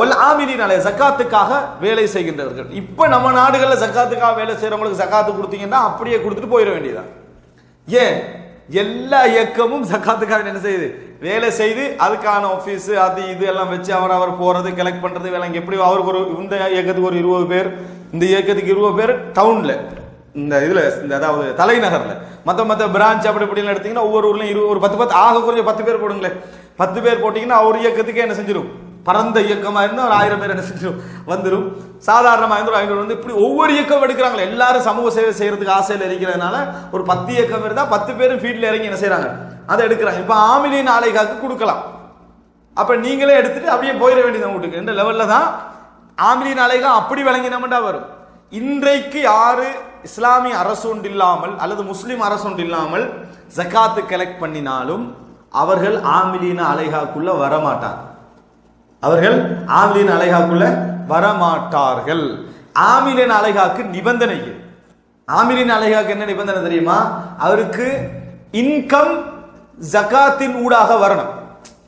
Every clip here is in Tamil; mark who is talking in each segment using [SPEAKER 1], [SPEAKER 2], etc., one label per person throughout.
[SPEAKER 1] ஒல் ஆமிலினாலே ஜக்காத்துக்காக வேலை செய்கின்றவர்கள். இப்போ நம்ம நாடுகளில் ஜக்காத்துக்காக வேலை செய்கிறவங்களுக்கு ஜக்காத்து கொடுத்தீங்கன்னா அப்படியே கொடுத்துட்டு போயிட வேண்டியதான் ஏன்? எல்லா இயக்கமும் ஜக்காத்துக்காக என்ன செய்யுது? வேலை செய்து அதுக்கான ஆஃபீஸ் அது இது எல்லாம் வச்சு அவர் அவர் போறது கலெக்ட் பண்றது வேலை எப்படி அவருக்கு ஒரு இந்த இயக்கத்துக்கு ஒரு இருபது பேர் இந்த இயக்கத்துக்கு இருபது பேர் டவுன்ல இந்த இதில் இந்த அதாவது தலைநகரில். மற்ற மற்ற பிரான்ச் அப்படி இப்படின்னு எடுத்தீங்கன்னா ஒவ்வொரு ஊர்லேயும் இருபது ஒரு பத்து பத்து ஆக குறைஞ்ச பத்து பேர் போடுங்களேன். பத்து பேர் போட்டிங்கன்னா ஒரு இயக்கத்துக்கே என்ன செஞ்சிடும் பரந்த இயக்கமாக இருந்தால் ஒரு ஆயிரம் பேர் என்ன செஞ்சிடும் வந்துடும் சாதாரணமாக இருந்து ஒரு ஐநூறு வந்து இப்படி ஒவ்வொரு இயக்கம் எடுக்கிறாங்களே. எல்லாரும் சமூக சேவை செய்கிறதுக்கு ஆசையில் இருக்கிறதுனால ஒரு பத்து இயக்கம் இருந்தால் பத்து பேரும் ஃபீல்டில் இறங்கி என்ன செய்கிறாங்க அதை எடுக்கிறாங்க. இப்போ ஆமிலின் ஆலைகாக்கு கொடுக்கலாம். அப்போ நீங்களே எடுத்துட்டு அப்படியே போயிட வேண்டியது வீட்டுக்கு இந்த லெவலில் தான் ஆமிலி ஆலைகா அப்படி விளங்கினமெண்டா வரும். இன்றைக்கு யாரு இஸ்லாமிய அரசு இல்லாமல் அல்லது முஸ்லீம் அரசு ஒன்று இல்லாமல் ஜக்காத்து கலெக்ட் பண்ணினாலும் அவர்கள் ஆமிலின அலைகாக்குள்ள வரமாட்டார் அவர்கள் ஆமிலின் அலைகாக்குள்ள வரமாட்டார்கள். ஆமிலின் அலைகாக்கு நிபந்தனை ஆமிலின் அலைகாக்கு என்ன நிபந்தனை தெரியுமா? அவருக்கு இன்கம் ஜகாத்தின் ஊடாக வரணும்.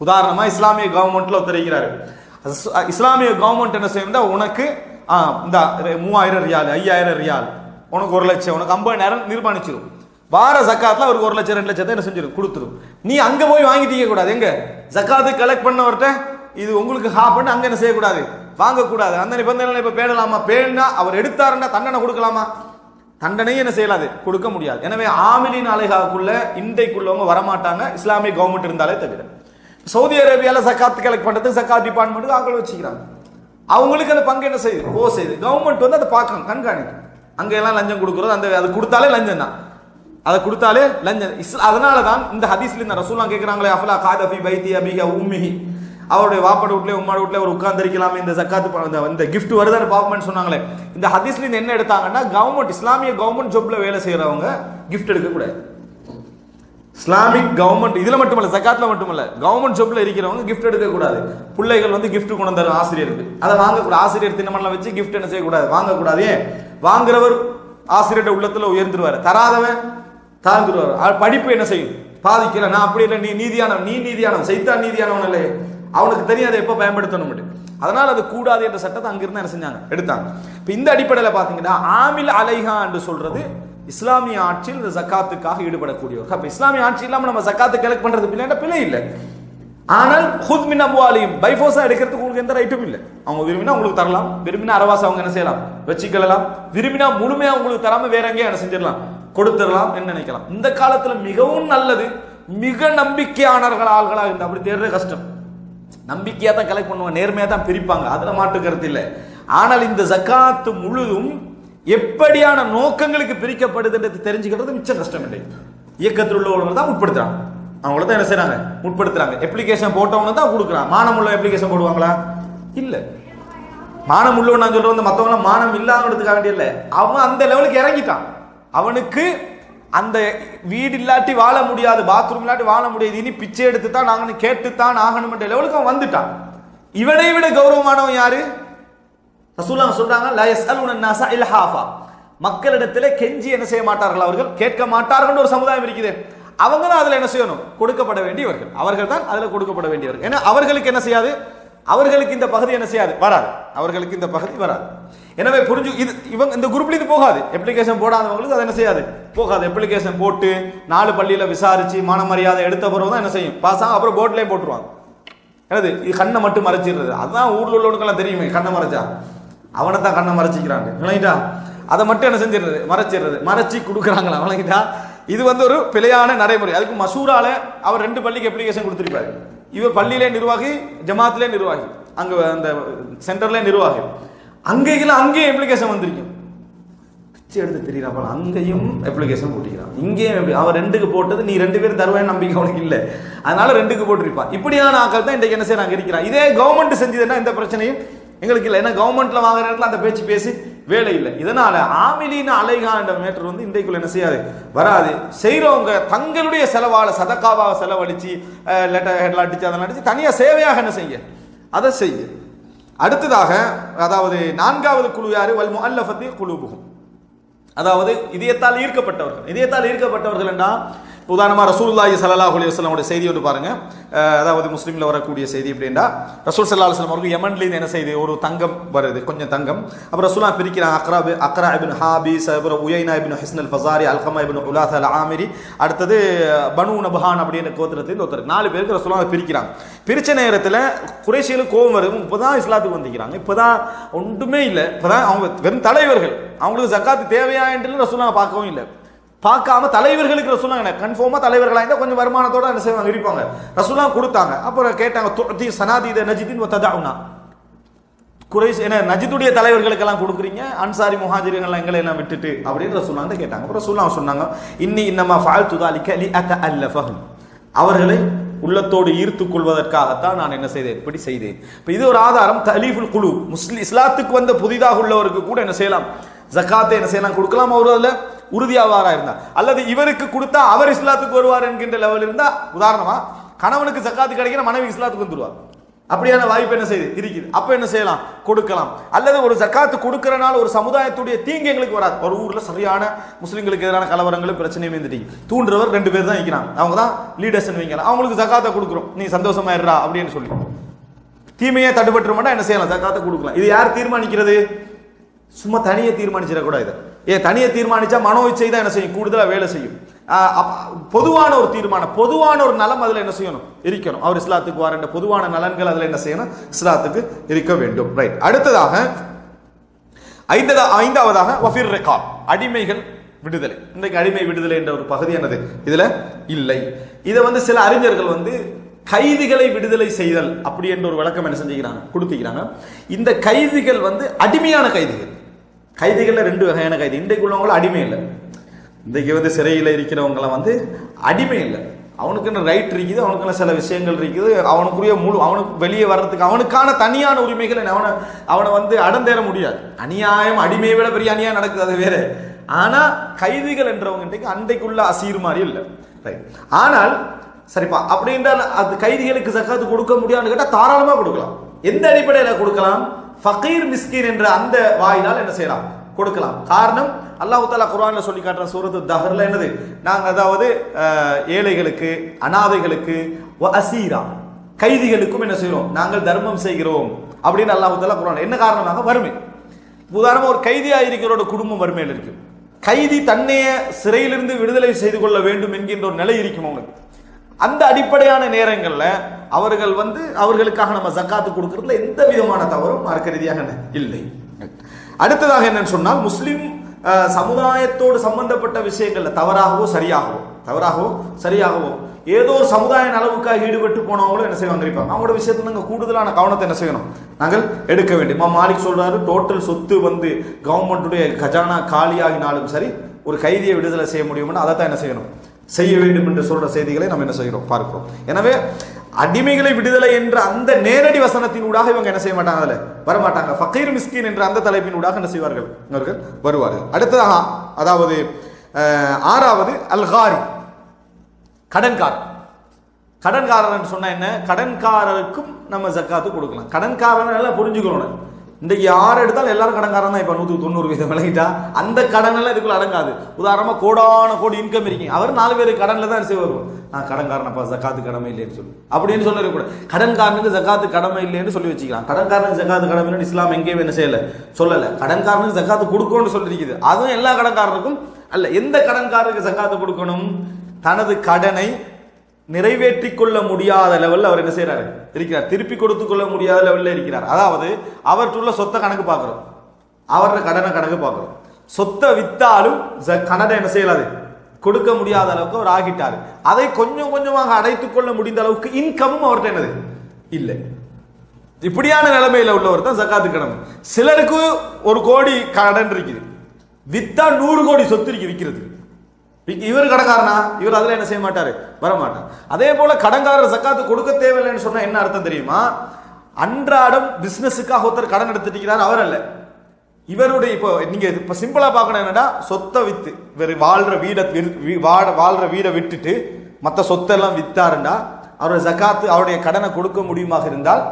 [SPEAKER 1] உதாரணமா இஸ்லாமிய கவர்மெண்ட்ல ஒருத்தர் இஸ்லாமிய கவர்மெண்ட் என்ன செய்யும் உனக்கு ஆ, இந்த மூவாயிரம் ரியால் ஐயாயிரம் ரியால். உனக்கு ஒரு லட்சம் உனக்கு ஐம்பதாயிரம் நிர்மாணிச்சிடும் வார ஜக்காத்ல அவருக்கு ஒரு லட்சம் ரெண்டு லட்சத்தை என்ன செஞ்சிடும் கொடுத்துரும். நீ அங்கே போய் வாங்கிட்டீங்க கூடாது. எங்க? ஜக்காத்து கலெக்ட் பண்ணவர்கிட்ட இது உங்களுக்கு ஹா பண்ணி அங்கே என்ன செய்யக்கூடாது? வாங்கக்கூடாது. அந்த நிபந்தனை இப்போ பேடலாமா பேடினா அவர் எடுத்தாருன்னா தண்டனை கொடுக்கலாமா? தண்டனையும் என்ன செய்யலாது? கொடுக்க முடியாது. எனவே ஆமிலின் அலைகாக்குள்ள இன்றைக்குள்ளவங்க வரமாட்டாங்க. இஸ்லாமிய கவர்மெண்ட் இருந்தாலே தவிர. சவுதி அரேபியால சக்காத்து கலெக்ட் பண்ணுறதுக்கு சக்காத் டிபார்ட்மெண்ட்டுக்கு ஆட்கள் வச்சுக்கிறாங்க. அவங்களுக்கு அந்த பங்கு என்ன செய்யுது? ஓ செய்யுது. கவர்மெண்ட் வந்து அதை பார்க்கணும் கண்காணிக்கும். அங்கெல்லாம் லஞ்சம் கொடுக்குறது அந்த அது கொடுத்தாலே லஞ்சம் தான். அதை கொடுத்தாலே லஞ்சம். இஸ்ல அதனால தான் இந்த ஹதீஸ்ல இந்த ரசூலா கேட்குறாங்களே அஃபலா காதஃபி பைத்தி அபிகா உம்மிஹி. அவருடைய வாப்பாடு வீட்லயே உம்மாட வீட்லயே ஒரு உட்கார்ந்திருக்கலாமே இந்த சக்காத்து இந்த- கிஃப்ட் வருதான்னு பார்ப்போம்னு சொன்னாங்களே. இந்த ஹதீஸ்ல இருந்து என்ன எடுத்தாங்கன்னா கவர்மெண்ட் இஸ்லாமிய கவர்மெண்ட் ஜாப்ல வேலை செய்யறவங்க கிஃப்ட் எடுக்க கூடாது இஸ்லாமிக் கவர்மெண்ட் இதில் மட்டுமல்ல சக்காத்தில் மட்டுமல்ல கவர்மெண்ட் ஷாப்பில் இருக்கிறவங்க கிஃப்ட் எடுக்கக்கூடாது பிள்ளைகள் வந்து கிஃப்ட் கொண்டு வந்தாரு ஆசிரியருக்கு. அதை வாங்கக்கூடாது ஆசிரியர் தினமன்ல வச்சு கிஃப்ட் என்ன செய்யக்கூடாது? வாங்கக்கூடாது. ஏன்? வாங்குறவர் ஆசிரியர்கிட்ட உள்ளத்தில் உயர்ந்துருவார். தராதவன் தாழ்ந்துருவார். படிப்பு என்ன செய்யும்? பாதிக்கல. நான் அப்படி இல்லை. நீ நீதியானவன். நீ நீதியானவன். சைத்தான் நீதியானவன் இல்லை அவனுக்கு தெரியும் அதை எப்போ பயன்படுத்தணும் அதனால் அது கூடாது என்ற சட்டத்தை அங்கிருந்து என்ன செஞ்சாங்க? எடுத்தாங்க. இப்போ இந்த அடிப்படையில் பார்த்தீங்கன்னா ஆமில் அலைஹா என்று சொல்றது இஸ்லாமிய ஆட்சியில் இந்த ஜக்காத்துக்காக ஈடுபடக்கூடியவர். அப்ப இஸ்லாமிய ஆட்சி இல்லாம நம்ம ஜக்காத்து கலெக்ட் பண்றது பிள்ளை பிள்ளை இல்லை. ஆனால் ஹுத் மின் அம்வாலியும் பைஃபோஸா எடுக்கிறதுக்கு உங்களுக்கு எந்த ரைட்டும் இல்லை. அவங்க விரும்பினா உங்களுக்கு தரலாம். விரும்பினா அரவாசம் அவங்க என்ன செய்யலாம்? வச்சுக்கலாம் விரும்பினா முழுமையா உங்களுக்கு தராம வேற எங்கேயும் என்ன செஞ்சிடலாம்? கொடுத்துடலாம் என்று நினைக்கலாம். இந்த காலத்துல மிகவும் நல்லது. மிக நம்பிக்கையானவர்கள் ஆள்களாக இருந்து அப்படி தேடுறது கஷ்டம். நம்பிக்கையா தான் கலெக்ட் பண்ணுவாங்க. நேர்மையா தான் பிரிப்பாங்க. அதுல மாற்று கருத்து இல்லை. ஆனால் இந்த ஜக்காத்து முழுதும் எப்படியான நோக்கங்களுக்கு பிரிக்கப்படுதுன்றது தெரிஞ்சுக்கிறது மிச்சம் கஷ்டம் இல்லை. இயக்கத்தில் உள்ளவங்க தான் உட்படுத்துறாங்க அவங்கள தான் என்ன செய்யறாங்க உட்படுத்துறாங்க அப்ளிகேஷன் போட்டவங்க தான் கொடுக்குறான் மானம் உள்ள அப்ளிகேஷன் போடுவாங்களா? இல்ல. மானம் உள்ளவன் நான் சொல்றது வந்து மானம் இல்லாததுக்காக வேண்டிய இல்லை. அவன் அந்த லெவலுக்கு இறங்கிட்டான். அவனுக்கு அந்த வீடு இல்லாட்டி வாழ முடியாது பாத்ரூம் இல்லாட்டி வாழ முடியாது. இனி பிச்சை எடுத்து தான் நாங்கன்னு கேட்டு தான் ஆகணும்ன்ற லெவலுக்கு அவன் வந்துட்டான். இவனை விட கௌரவமானவன் யாரு? ரசூல்லா சொல்றாங்க லா யஸ்அலுன நாஸ இல்ஹாஃபா. மக்களிடத்திலே கெஞ்சி என்ன செய்ய மாட்டார்கள் அவர்கள்? கேட்க மாட்டார்கள் ஒரு சமுதாயம் இருக்குது. அவங்க தான் அதில் என்ன செய்யணும்? கொடுக்கப்பட வேண்டியவர்கள். அவர்கள் தான் அதில் கொடுக்கப்பட வேண்டியவர்கள். ஏன்னா அவர்களுக்கு என்ன செய்யாது? அவர்களுக்கு இந்த பகுதி என்ன செய்யாது? வராது. அவர்களுக்கு இந்த பகுதி வராது. எனவே புரிஞ்சு இது இவங்க இந்த குரூப்ல இது போகாது. அப்ளிகேஷன் போடாதவங்களுக்கு அது என்ன செய்யாது? போகாது. அப்ளிகேஷன் போட்டு நாலு பள்ளியில் விசாரிச்சு மான மரியாதை எடுத்த பிறகு தான் என்ன செய்யும்? பாஸ் ஆகும். அப்புறம் போட்லேயே போட்டுருவாங்க. என்னது? இது கண்ணை மட்டும் மறைச்சிடுறது. அதுதான் ஊர்ல உள்ளவனுக்கெல்லாம் தெரியுமே கண்ணை மறைச்சா. அவனை தான் கண்ணை மறைச்சிக்கிறாங்க. விளங்கிட்டா? அதை மட்டும் என்ன செஞ்சிடுறது? மறைச்சிடுறது. மறைச்சி கொடுக்குறாங்களா? விளங்கிட்டா? இது வந்து ஒரு பிழையான நடைமுறை. அதுக்கு மசூரால அவர் ரெண்டு பள்ளிக்கு அப்ளிகேஷன் கொடுத்துருப்பாரு. இவர் பள்ளியிலே நிர்வாகி ஜமாத்திலே நிர்வாகி. அங்கே அந்த சென்டர்ல நிர்வாகி. அங்கேயும் அங்கேயும் அப்ளிகேஷன் வந்திருக்கும் பிச்சை எடுத்து தெரியறாப்பல அங்கேயும் அப்ளிகேஷன் போட்டிருக்கிறான். இங்கேயும் எப்படி? அவன் ரெண்டுக்கு போட்டது நீ ரெண்டு பேரும் தருவேன் நம்பிக்கை அவனுக்கு இல்லை. அதனால ரெண்டுக்கு போட்டிருப்பான். இப்படியான ஆக்கள் தான் இன்றைக்கு என்ன செய்யறாங்க? இருக்கிறான். இதே கவர்மெண்ட் செஞ்சதுன்னா இந்த பிரச்சனையும் எங்களுக்கு இல்லை. ஏன்னா கவர்மெண்ட்ல வாங்குற இடத்துல அந்த பேச்சு பேசி வேலை இல்லை. இதனால ஆமிலின்னு அலைகா என்ற மேட்டர் வந்து இன்றைக்குள்ள என்ன செய்யாது? வராது. செய்கிறவங்க தங்களுடைய செலவால் சதக்காவாக செலவழிச்சு லெட்டர் ஹெட்லாம் அடிச்சு அதெல்லாம் அடிச்சு தனியாக சேவையாக என்ன செய்ய அதை செய்ய அடுத்ததாக அதாவது நான்காவது குழு யாரு? வல் குழு குழுபுகும் அதாவது இதயத்தால் ஈர்க்கப்பட்டவர்கள். இதயத்தால் ஈர்க்கப்பட்டவர்கள் என்றால் உதாரணமாக உதாரணமா ரசூலுல்லாஹி ஸல்லல்லாஹு அலைஹி செய்தி ஒன்று பாருங்கள் அதாவது முஸ்லீமில் வரக்கூடிய செய்தி அப்படின்னா ரசூல் சல்லா அலுவலம் அவருக்கு யமன்லேருந்து என்ன செய்தி ஒரு தங்கம் வருது கொஞ்சம் தங்கம். அப்புறம் ரசூலா பிரிக்கிறான்? அக்ரா பி- அக்ரா இப்னு ஹாபிஸ் அப்புறம் உயைனா அபின் ஹிஸ்னல் ஃபசாரி அல்கமா இப்னு உலாத் அல் ஆமிரி அடுத்தது பனு நபஹான் அப்படின்ற கோத்திரத்தில் ஒருத்தர் நாலு பேருக்கு ரசூலா பிரிக்கிறான். பிரிச்ச நேரத்தில் குறைசிலும் கோவம் வரும் வருது இப்போதான் இஸ்லாத்துக்கு வந்திக்கிறாங்க இப்போதான் ஒன்றுமே இல்லை. இப்போதான் அவங்க வெறும் தலைவர்கள். அவங்களுக்கு ஜக்காத்து தேவையா என்று ரசூலா பார்க்கவும் இல்லை. பார்க்காம தலைவர்களுக்கு ரசூலா என்ன கன்ஃபார்மா தலைவர்களாக இருந்தால் கொஞ்சம் வருமானத்தோட என்ன செய்வாங்க இருப்பாங்க ரசூலா கொடுத்தாங்க. அப்புறம் கேட்டாங்க துஅதி சனாதீத நஜிதின் வததஉனா குறைஸ் என்ன நஜித்துடைய தலைவர்களுக்கெல்லாம் கொடுக்குறீங்க? அன்சாரி முஹாஜிர்கள் எங்களை எல்லாம் விட்டுட்டு அப்படின்னு ரசூலான்னு கேட்டாங்க. அப்புறம் ரசூலா சொன்னாங்க இன்னி இன்னமா ஃபால் துதாலிக்க லி அத அல்லஃபஹும் அவர்களை உள்ளத்தோடு ஈர்த்து கொள்வதற்காகத்தான் நான் என்ன செய்தேன்? இப்படி செய்தேன். இப்போ இது ஒரு ஆதாரம். தலீஃபுல் குழு முஸ்லி இஸ்லாத்துக்கு வந்த புதிதாக உள்ளவருக்கு கூட என்ன செய்யலாம்? ஜக்காத்தை என்ன செய்யலாம் கொடுக்கலாம் அவர் அதில் உறுதியாவாரா இருந்தா. அல்லது இவருக்கு கொடுத்தா அவர் இஸ்லாத்துக்கு வருவார் என்கின்ற லெவல் இருந்தா உதாரணமா கணவனுக்கு ஜக்காத்து கிடைக்கிற மனைவி இஸ்லாத்துக்கு வந்துருவார். அப்படியான வாய்ப்பு என்ன செய்யுது? இருக்குது. அப்ப என்ன செய்யலாம்? கொடுக்கலாம். அல்லது ஒரு ஜக்காத்து கொடுக்கறனால ஒரு சமுதாயத்துடைய தீங்கு எங்களுக்கு வராது. ஒரு ஊர்ல சரியான முஸ்லீம்களுக்கு எதிரான கலவரங்களும் பிரச்சனையும் இருந்துட்டீங்க. தூண்டுறவர் ரெண்டு பேர் தான் இருக்கிறாங்க அவங்க தான் லீடர்ஸ் வைக்கலாம் அவங்களுக்கு ஜக்காத்தை கொடுக்குறோம். நீ சந்தோஷமா இருடா அப்படின்னு சொல்லி. தீமையை தடுபட்டுருமாட்டா என்ன செய்யலாம்? ஜக்காத்தை கொடுக்கலாம். இது யார் தீர்மானிக்கிறது? சும்மா தனியை தீர்மானிச்சிடக்கூடாது ஏன் தனியை தீர்மானிச்சா மனோ இச்சை தான் என்ன செய்யும்? கூடுதலாக வேலை செய்யும். பொதுவான ஒரு தீர்மானம் பொதுவான ஒரு நலம் அதில் என்ன செய்யணும்? இருக்கணும் அவர் இஸ்லாத்துக்கு வர பொதுவான நலன்கள் அதில் என்ன செய்யணும்? இஸ்லாத்துக்கு இருக்க வேண்டும். ரைட் அடுத்ததாக ஐந்ததா ஐந்தாவதாக வஃபிர் ரெகாப் அடிமைகள் விடுதலை. இன்றைக்கு அடிமை விடுதலை என்ற ஒரு பகுதி என்னது? இதில் இல்லை. இதை வந்து சில அறிஞர்கள் வந்து கைதிகளை விடுதலை செய்தல் அப்படி என்ற ஒரு விளக்கம் என்ன செஞ்சுக்கிறாங்க? கொடுத்துக்கிறாங்க. இந்த கைதிகள் வந்து அடிமையான கைதிகள். கைதிகளில் ரெண்டு வகையான கைதி. இன்றைக்கு உள்ளவங்களும் அடிமை இல்லை. இன்றைக்கு வந்து சிறையில் இருக்கிறவங்களாம் வந்து அடிமை இல்லை. அவனுக்குன்னு ரைட் இருக்குது அவனுக்குன்னு சில விஷயங்கள் இருக்குது. அவனுக்குரிய முழு அவனுக்கு வெளியே வர்றதுக்கு அவனுக்கான தனியான உரிமைகள் அவனை அவனை வந்து அடந்தேற முடியாது. அநியாயம் அடிமையை விட பெரிய அநியாயம் நடக்குது அது வேற. ஆனால் கைதிகள் என்றவங்க இன்றைக்கு அன்றைக்குள்ள அசீர் மாதிரி இல்லை. ரைட் ஆனால் சரிப்பா அப்படின்ற அது கைதிகளுக்கு ஜக்காத்து கொடுக்க முடியாதுன்னு கேட்டால் தாராளமாக கொடுக்கலாம். எந்த அடிப்படையில் கொடுக்கலாம்? ஃபகீர் மிஸ்கின் என்ற அந்த வாயினால் என்ன செய்யலாம்? கொடுக்கலாம். காரணம் அல்லாஹ் தாலா குரானில் சொல்லி காட்டுற சூரத்து தஹர்ல என்னது? நாங்கள் அதாவது ஏழைகளுக்கு அனாதைகளுக்கு அசீரா கைதிகளுக்கும் என்ன செய்கிறோம் நாங்கள் தர்மம் செய்கிறோம். அப்படின்னு அல்லாஹு தாலா குரான் என்ன காரணமாக? வறுமை. உதாரணமாக ஒரு கைதியாக இருக்கிறோட குடும்பம் வறுமையில் இருக்கு. கைதி தன்னைய சிறையிலிருந்து விடுதலை செய்து கொள்ள வேண்டும் என்கின்ற ஒரு நிலை இருக்கும் அவங்களுக்கு அந்த அடிப்படையான நேரங்களில் அவர்கள் வந்து அவர்களுக்காக நம்ம ஜக்காத்து கொடுக்கறதுல எந்த விதமான தவறும் மார்க்க ரீதியாக இல்லை. அடுத்ததாக என்னன்னு சொன்னால் முஸ்லிம் சமுதாயத்தோடு சம்பந்தப்பட்ட விஷயங்கள்ல தவறாகவோ சரியாகவோ தவறாகவோ சரியாகவோ ஏதோ ஒரு சமுதாய நலவுக்காக ஈடுபட்டு போனவங்களும் என்ன செய்வாங்க இருப்பாங்க அவங்களோட விஷயத்துல நாங்கள் கூடுதலான கவனத்தை என்ன செய்யணும்? நாங்கள் எடுக்க வேண்டும். இமாம் மாலிக் சொல்றாரு டோட்டல் சொத்து வந்து கவர்மெண்ட்டுடைய கஜானா காலியாகினாலும் சரி ஒரு கைதியை விடுதலை செய்ய முடியும்னா அதை தான் என்ன செய்யணும்? செய்ய வேண்டும் என்று சொல்ற செய்திகளை நம்ம என்ன செய்கிறோம்? பார்க்கிறோம். எனவே அடிமைகளை விடுதலை என்ற அந்த நேரடி வசனத்தின் ஊடாக இவங்க என்ன செய்ய மாட்டாங்க அதுல? வரமாட்டாங்க. ஃபக்கீர் மிஸ்கின் என்ற அந்த தலைப்பின் ஊடாக என்ன செய்வார்கள்? இவர்கள் வருவார்கள். அடுத்ததாக அதாவது ஆறாவது அல்காரி. கடன்காரன் கடன்காரன் சொன்னா என்ன? கடன்காரருக்கும் நம்ம ஜக்காத்து கொடுக்கலாம். கடன்காரன் எல்லாம் புரிஞ்சுக்கணும். இன்றைக்கு யார் எடுத்தாலும் எல்லாரும் கடன்காரன் தான் இப்போ நூற்றி தொண்ணூறு வீதம் விலகிட்டா அந்த கடன் எல்லாம் இதுக்குள்ள அடங்காது. உதாரணமாக கோடான கோடி இன்கம் இருக்கீங்க. அவர் நாலு பேர் கடனில் தான் செய்வார் வருவோம் நான் கடன்காரனப்பா ஜக்காத்து கடமை இல்லைன்னு சொல்லி. அப்படின்னு சொல்லக்கூடாது கடன்காரனுக்கு ஜக்காத்து கடமை இல்லைன்னு சொல்லி வச்சுக்கலாம். கடன்காரனுக்கு ஜக்காத்து கடமை இல்லைன்னு இஸ்லாம் எங்கேயும் என்ன செய்யலை. சொல்லலை. கடன்காரனுக்கு ஜக்காத்து கொடுக்கணும்னு சொல்லியிருக்குது அதுவும் எல்லா கடன்காரனுக்கும் அல்ல. எந்த கடன்காரனுக்கு ஜக்காத்து கொடுக்கணும்? தனது கடனை நிறைவேற்றி கொள்ள முடியாத லெவலில் அவர் என்ன செய்கிறாரு இருக்கிறார். திருப்பி கொடுத்து கொள்ள முடியாத லெவலில் இருக்கிறார். அதாவது அவற்றுள்ள சொத்தை கணக்கு பார்க்குறோம். அவரோட கடனை கணக்கு பார்க்குறோம். சொத்தை விற்றாலும் கடனை என்ன செய்யலாது? கொடுக்க முடியாத அளவுக்கு அவர் ஆகிட்டார். அதை கொஞ்சம் கொஞ்சமாக அடைத்துக் கொள்ள முடிந்த அளவுக்கு இன்கமும் அவர்கிட்ட என்னது? இல்லை. இப்படியான நிலைமையில் உள்ளவர் தான் ஜக்காத்து கடன் சிலருக்கு ஒரு கோடி கடன் இருக்குது. வித்தா நூறு கோடி சொத்து இருக்கு விற்கிறது இவர் கடன்காரனா இவர் அதில் என்ன செய்ய மாட்டார்? வர மாட்டார் அதே போல கடங்காரர் சக்காத்து கொடுக்க தேவையில்லைன்னு சொன்னால் என்ன அர்த்தம் தெரியுமா? அன்றாடம் பிஸ்னஸுக்காக ஒருத்தர் கடன் எடுத்துட்டு அவர் அல்ல. இவருடைய இப்போ நீங்க இப்போ சிம்பிளா பார்க்கணும் என்னன்னா சொத்தை வித்து இவர் வாழ்ற வீடை வாழ வாழ்ற வீடை விட்டுட்டு மற்ற சொத்தெல்லாம் வித்தாருண்டா அவருடைய ஜக்காத்து அவருடைய கடனை கொடுக்க முடியுமாக இருந்தால்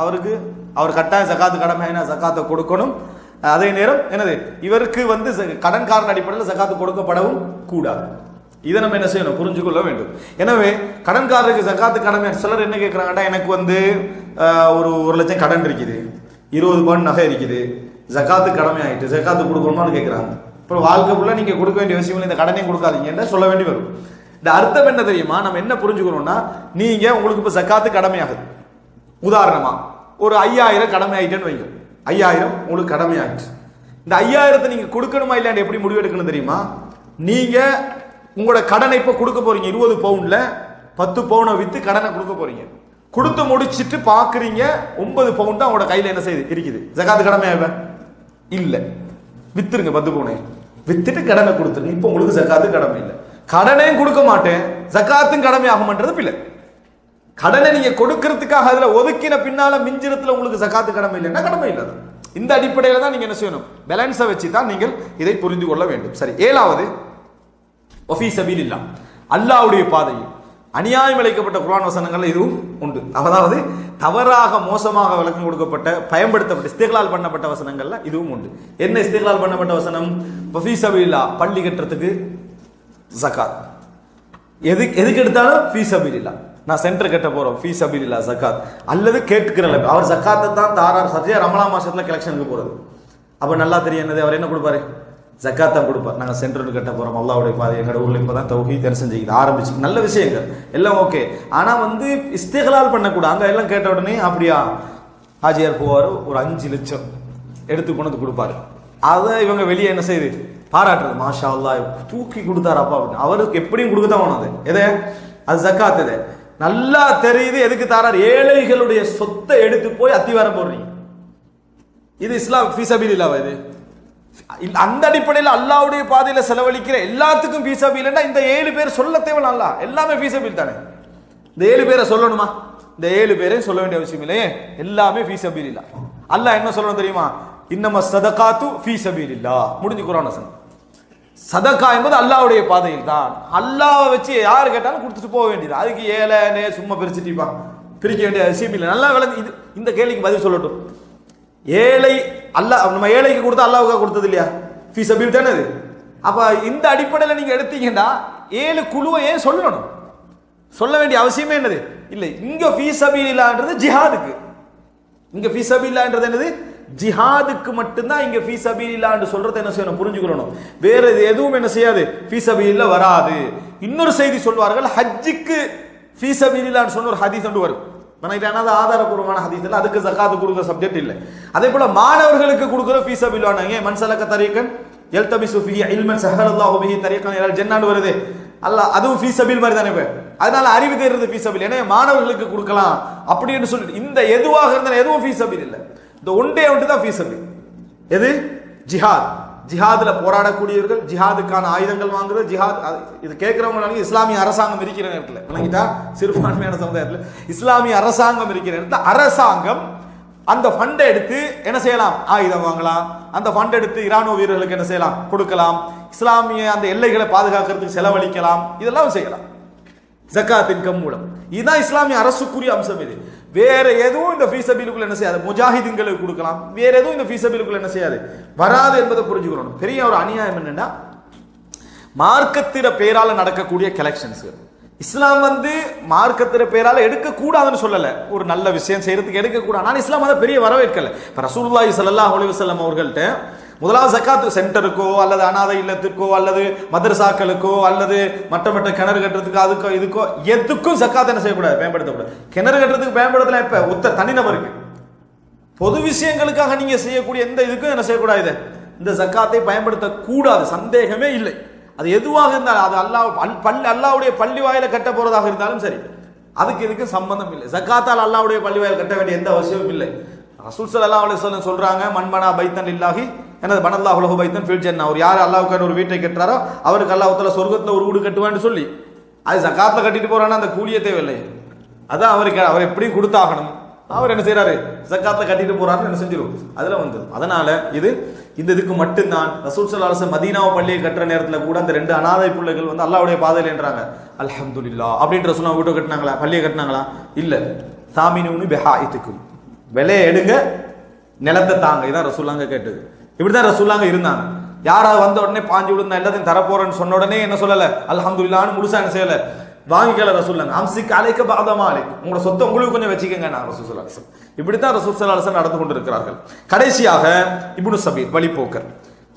[SPEAKER 1] அவருக்கு அவர் கட்டாய ஜக்காத்து கடமை என்ன ஜக்காத்தை கொடுக்கணும். அதே நேரம் என்னது? இவருக்கு வந்து ச- கடன்காரன் அடிப்படையில் ஜகாத்து கொடுக்கப்படவும் கூடாது. இதை நம்ம என்ன செய்யணும்? புரிஞ்சுக்கொள்ள வேண்டும். எனவே கடன்காரருக்கு ஜகாத்து கடமை சிலர் என்ன கேட்குறாங்கடா எனக்கு வந்து ஒரு ஒரு லட்சம் கடன் இருக்குது. இருபது பவுன் நகை இருக்குது. ஜகாத்து கடமை ஆகிட்டு ஜகாத்து கொடுக்கணுமான்னு கேட்குறாங்க இப்போ வாழ்க்கை ஃபுல்லாக நீங்கள் கொடுக்க வேண்டிய அவசியம் இந்த கடனையும் கொடுக்காதீங்கன்னு சொல்ல வேண்டி வரும். இந்த அர்த்தம் என்ன தெரியுமா? நம்ம என்ன புரிஞ்சுக்கணும்னா நீங்கள் உங்களுக்கு இப்போ ஜக்காத்து கடமையாகுது. உதாரணமாக ஒரு ஐயாயிரம் கடமை ஆகிட்டேன்னு வைங்க. ஐயாயிரம் உங்களுக்கு கடமை இந்த ஐயாயிரத்தை நீங்கள் கொடுக்கணுமா இல்லையான்னு எப்படி முடிவெடுக்கணும் தெரியுமா? நீங்கள் உங்களோட கடனை இப்போ கொடுக்க போகிறீங்க இருபது பவுனில் பத்து பவுனை விற்று கடனை கொடுக்க போகிறீங்க கொடுத்து முடிச்சிட்டு பார்க்குறீங்க ஒன்பது பவுன் தான் உங்களோட கையில் என்ன செய்யுது? இருக்குது. ஜகாது கடமையாக இல்லை. வித்துருங்க பத்து பவுனை. வித்துட்டு கடனை கொடுத்துருங்க. இப்போ உங்களுக்கு ஜக்காத்து கடமை இல்லை. கடனையும் கொடுக்க மாட்டேன். ஜக்காத்தும் கடமை இல்லை பிள்ளை கடனை நீங்க கொடுக்கறதுக்காக அதுல ஒதுக்கின பின்னால மிஞ்சிரத்துல உங்களுக்கு சக்காத்து கடமை இல்லைன்னா கடமை இல்லை இந்த அடிப்படையில தான் நீங்க என்ன செய்யணும்? பேலன்ஸை வச்சு தான் நீங்கள் இதை புரிந்து கொள்ள வேண்டும். சரி ஏழாவது ஒஃபி சபீல் இல்லா அல்லாவுடைய பாதையில். அநியாயம் இழைக்கப்பட்ட குரான் வசனங்கள் இதுவும் உண்டு. அதாவது தவறாக மோசமாக விளக்கம் கொடுக்கப்பட்ட பயன்படுத்தப்பட்ட இஸ்திகலால் பண்ணப்பட்ட வசனங்கள்ல இதுவும் உண்டு. என்ன இஸ்திகலால் பண்ணப்பட்ட வசனம்? ஒஃபி சபீல்லா பள்ளி கட்டுறதுக்கு ஜகாத் எது எதுக்கு எடுத்தாலும் ஃபீஸ் அபிலில்லா நான் சென்டர் கட்ட போகிறோம் ஃபீஸ் அப்படி இல்லை ஜக்காத் அல்லது கேட்கிற அவர் ஜக்காத்தை தான் தாரார் சரியாக ரமலா மாதத்தில் கலெக்ஷனுக்கு போகிறது அப்போ நல்லா தெரியும் என்னது? அவர் என்ன கொடுப்பாரு? ஜக்காத் தான் கொடுப்பார். நாங்கள் சென்டர் கட்ட போகிறோம் அல்லாவுடைய பாதை எங்களோட ஊர்லேயும் இப்போ தான் தௌஹி தரிசனம் செய்யுது ஆரம்பிச்சு. நல்ல விஷயங்கள். எல்லாம் ஓகே ஆனால் வந்து இஸ்திகலால் பண்ணக்கூடாது. அங்கே எல்லாம் கேட்ட உடனே அப்படியா? ஹாஜியார் போவார். ஒரு அஞ்சு லட்சம் எடுத்து கொண்டு வந்து கொடுப்பாரு. அதை இவங்க வெளியே என்ன செய்யுது பாராட்டுறது. மாஷா அல்லா தூக்கி கொடுத்தாரப்பா அப்படின்னு. அவருக்கு எப்படியும் கொடுக்க தான் போனது. எதை? அது ஜக்காத் இது. நல்லா தெரியுது எதுக்கு தாரார்? ஏழைகளுடைய சொத்தை எடுத்து போய் அத்திவாரம் போடுறீங்க. இது இஸ்லாம் ஃபீஸபில் இல்லாவா இது? அந்த அடிப்படையில் அல்லாவுடைய பாதையில் செலவழிக்கிற எல்லாத்துக்கும் ஃபீஸபில்னா இந்த ஏழு பேர் சொல்ல தேவையில்ல அல்ல எல்லாமே ஃபீஸபில் தானே? இந்த ஏழு பேரை சொல்லணுமா? இந்த ஏழு பேரையும் சொல்ல வேண்டிய அவசியம் இல்லையே. எல்லாமே ஃபீஸபில் இல்ல அல்லாஹ் என்ன சொல்லணும் தெரியுமா? இன்னம சதகாத்து ஃபீஸபில் இல்லா முடிஞ்சு குரான் சொன்ன சதக்கா என்பது அல்லாவுடைய பாதையில் தான் அல்லாவை வச்சு யார் கேட்டாலும் கொடுத்துட்டு போக வேண்டியது. அதுக்கு ஏழைன்னு சும்மா பிரிச்சுட்டிப்பா பிரிக்க வேண்டிய அவசியம் இல்லை. நல்லா விளங்கு இது இந்த கேள்விக்கு பதில் சொல்லட்டும். ஏழை அல்லாஹ் நம்ம ஏழைக்கு கொடுத்தா அல்லாவுக்காக கொடுத்தது இல்லையா? ஃபீஸ் அபீல் தானே அது? அப்போ இந்த அடிப்படையில் நீங்கள் எடுத்தீங்கன்னா ஏழு குழுவை ஏன் சொல்லணும்? சொல்ல வேண்டிய அவசியமே என்னது? இல்லை இங்கே ஃபீஸ் அபீலான்றது ஜிஹாதுக்கு. இங்கே ஃபீஸ் அபீலான்றது என்னது? ஜிஹாதுக்கு மட்டும்தான் இங்க ஃபீஸ் அபீலான்னு சொல்கிறத என்ன செய்யணும் புரிஞ்சுக்கணும் வேற எதுவும் என்ன செய்யாது. ஃபீஸ் அபீல வராது. இன்னொரு செய்தி சொல்வார்கள் ஹஜ்ஜுக்கு ஃபீஸ் அபீலான்னு சொன்ன ஒரு ஹதீஸ் ஒன்று வரும். இது என்னது? ஆதாரபூர்வமான ஹதீஸ் இல்லை அதுக்கு ஜக்காத்து கொடுக்குற சப்ஜெக்ட் இல்லை. அதே போல மாணவர்களுக்கு கொடுக்குற ஃபீஸ் அபீலான ஏன்? மன்சலக்க தரீக்கன் எல்தமிசு சுஃபி இல்மன் சஹரல்லாஹு பிஹி தரீக்கன் இலல் ஜென்னான்னு வருது. அல்ல அதுவும் ஃபீஸ் அபீல் மாதிரி தானே இப்போ? அதனால அறிவு தேர்றது ஃபீஸ் அபீல் எனவே மாணவர்களுக்கு கொடுக்கலாம். அப்படின்னு சொல்லி இந்த எதுவாக இருந்தாலும் எதுவும் ஃபீஸ் அபீல் இல்லை. இந்த ஒன்றே ஒன்று தான் ஃபீஸ் அபீல் எது? ஜிஹாத். ஜிஹாதில் போராடக்கூடியவர்கள் ஜிஹாதுக்கான ஆயுதங்கள் வாங்குறது ஜிஹாத் அது- இது கேட்கிறவங்க இஸ்லாமிய அரசாங்கம் இருக்கிற நேரத்தில் விளங்கிட்டா? சிறுபான்மையான சமுதாயத்தில். இஸ்லாமிய அரசாங்கம் இருக்கிற நேரத்தில் அரசாங்கம் அந்த ஃபண்டை எடுத்து என்ன செய்யலாம்? ஆயுதம் வாங்கலாம். அந்த ஃபண்ட் எடுத்து இராணுவ வீரர்களுக்கு என்ன செய்யலாம்? கொடுக்கலாம். இஸ்லாமிய அந்த எல்லைகளை பாதுகாக்கிறதுக்கு செலவழிக்கலாம். இதெல்லாம் செய்யலாம். ஜக்காத் இன்கம் மூலம். இதுதான் இஸ்லாமிய அரசுக்குரிய அம்சம் இது. வேற எதுவும் இந்த ஃபீஸபிலுக்குள்ள என்ன செய்யாது? முஜாஹிதீன்களுக்கு கொடுக்கலாம். வேற எதுவும் இந்த ஃபீஸபிலுக்குள்ள என்ன செய்யாது? வராது என்பதை புரிஞ்சுக்கணும். பெரிய ஒரு அநியாயம் என்னன்னா மார்க்கத்திர பேரால நடக்கக்கூடிய கலெக்ஷன்ஸ் இஸ்லாம் வந்து மார்க்கத்திர பேரால எடுக்கக்கூடாதுன்னு சொல்லல. ஒரு நல்ல விஷயம் செய்யறதுக்கு எடுக்கக்கூடாது. ஆனால் இஸ்லாம் அதை பெரிய வரவேற்கல. இப்போ ரசூல்லாய் சல்லா அலைஹி வல்லம் அவர்கள்ட்ட முதலாவது ஜக்காத்து சென்டருக்கோ அல்லது அனாதை இல்லத்திற்கோ அல்லது மதரசாக்களுக்கோ அல்லது மற்ற மற்ற கிணறு கட்டுறதுக்கு அதுக்கோ இதுக்கோ எதுக்கும் ஜக்காத்து என்ன செய்யக்கூடாது? பயன்படுத்தக்கூடாது. கிணறு கட்டுறதுக்கு பயன்படுத்தலாம் இப்போ ஒத்த தனிநபருக்கு பொது விஷயங்களுக்காக நீங்கள் செய்யக்கூடிய எந்த இதுக்கும் என்ன செய்யக்கூடாது? இது? இந்த ஜக்காத்தை பயன்படுத்தக்கூடாது. சந்தேகமே இல்லை. அது எதுவாக இருந்தாலும் அது அல்லாஹ் பள்ளி அல்லாவுடைய பள்ளி வாயில கட்ட போறதாக இருந்தாலும் சரி. அதுக்கு இதுக்கு சம்பந்தம் இல்லை. ஜக்காத்தால் அல்லாவுடைய பள்ளி வாயில் கட்ட வேண்டிய எந்த அவசியமும் இல்லை. ரசூல் ஸல்லல்லாஹு அலைஹி சொல்கிறாங்க சொல்றாங்க மண்மனா பைத்தன் இல்லாகி எனது பனல்லா உலக பைத்தன் ஃபீல் ஜன்னா அவர் யார் அல்லாஹ்வுக்கான ஒரு வீட்டை கட்டுறாரோ அவருக்கு அல்லாஹத்தில் சொர்க்கத்தில் ஒரு வீடு கட்டுவான்னு சொல்லி. அது சக்காத்தில் கட்டிட்டு போறான்னா அந்த கூலியே தேவையில்லை. அதான் அவருக்கு அவர் எப்படியும் கொடுத்தாகணும். அவர் என்ன செய்கிறாரு ஜக்காத்தை கட்டிட்டு போறாருன்னு என்ன செஞ்சிருவோம் அதில் வந்து. அதனால இது இந்த இதுக்கு மட்டும்தான். ரசூல் ஸல்லல்லாஹு அரசு மதீனாவை பள்ளியை கட்டுற நேரத்தில் கூட அந்த ரெண்டு அனாதை பிள்ளைகள் வந்து அல்லாவுடைய பாதையில் என்றாங்க அல்ஹம்துலில்லாஹ். அப்படின்ற ரசூலுல்லாஹ் வீட்டை கட்டினாங்களா? பள்ளியை கட்டினாங்களா? இல்ல. சாமினூனு பிஹாயித்துக்கும். விலையை எடுங்க நிலத்தை தாங்க. இதான் ரசூலாங்க கேட்டது. இப்படிதான் ரசூல்லாங்க இருந்தாங்க. யாராவது வந்த உடனே பாஞ்சு விடுந்த எல்லாத்தையும் தரப்போறேன்னு சொன்ன உடனே என்ன சொல்லல? அல்ஹம்துலில்லாஹ்னு முழுசா என்ன செய்யல? வாங்கிக்கல ரசூல்லாங்க அம்சிக்கு அலைக்க பாதமா அலை உங்களோட சொத்தை உங்களுக்கு கொஞ்சம் வச்சுக்கோங்க நான் ரசூல் ஸல்லல்லாஹு இப்படித்தான் ரசூல் ஸல்லல்லாஹு அலைஹி நடந்து கொண்டிருக்கிறார்கள். கடைசியாக இப்னு சபீர் வழிப்போக்கர்.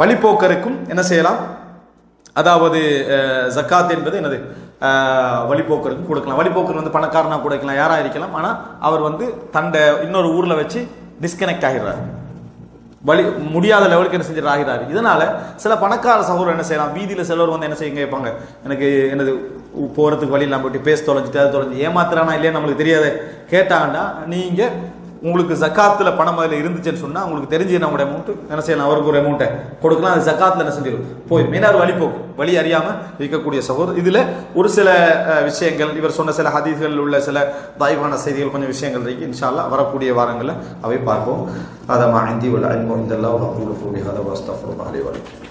[SPEAKER 1] வழிப்போக்கருக்கும் என்ன செய்யலாம்? அதாவது ஜக்காத் என்பது என்னது? வழிபோக்கருக்கும் கொடுக்கலாம். வழிபோக்கர் வந்து பணக்காரனா கொடுக்கலாம் யாரா இருக்கலாம். ஆனால் அவர் வந்து தண்டை இன்னொரு ஊர்ல வச்சு டிஸ்கனெக்ட் ஆகிடுறாரு வழி முடியாத லெவலுக்கு என்ன செஞ்சு ஆகிறார் இதனால சில பணக்கார சகோதரர் என்ன செய்யலாம்? வீதியில் சிலர் வந்து என்ன செய்ய கேட்பாங்க எனக்கு என்னது போகிறதுக்கு போறதுக்கு வழி இல்லாமல் போயிட்டு பேச தொலைஞ்சிட்டு அதை தொலைஞ்சு ஏமாத்துறானா இல்லையா நம்மளுக்கு தெரியாது. கேட்டாங்கன்னா நீங்கள் உங்களுக்கு ஜக்காத்தில் பணம் அதில் இருந்துச்சுன்னு சொன்னால் உங்களுக்கு தெரிஞ்சு நம்மளுடைய அமௌண்ட்டு என்ன செய்யலாம்? அவருக்கு ஒரு அமௌண்ட்டை கொடுக்கலாம். அது ஜக்காத்தில் என்ன செஞ்சிடும்? போய் மீனார் வழி போகும் வழி அறியாமல் இருக்கக்கூடிய சகோதரர். இதில் ஒரு சில விஷயங்கள் இவர் சொன்ன சில ஹதீஸ்களில் உள்ள சில தாய்வான செய்திகள் கொஞ்சம் விஷயங்கள் இருக்குது இன்ஷால்லா வரக்கூடிய வாரங்களில் அவை பார்ப்போம். அதை மாந்தி உள்ள அறிமுகம் இந்த ஒரு அப்துல் கூடிய அதை வஸ்தாஃபுர் அலைவரைக்கும்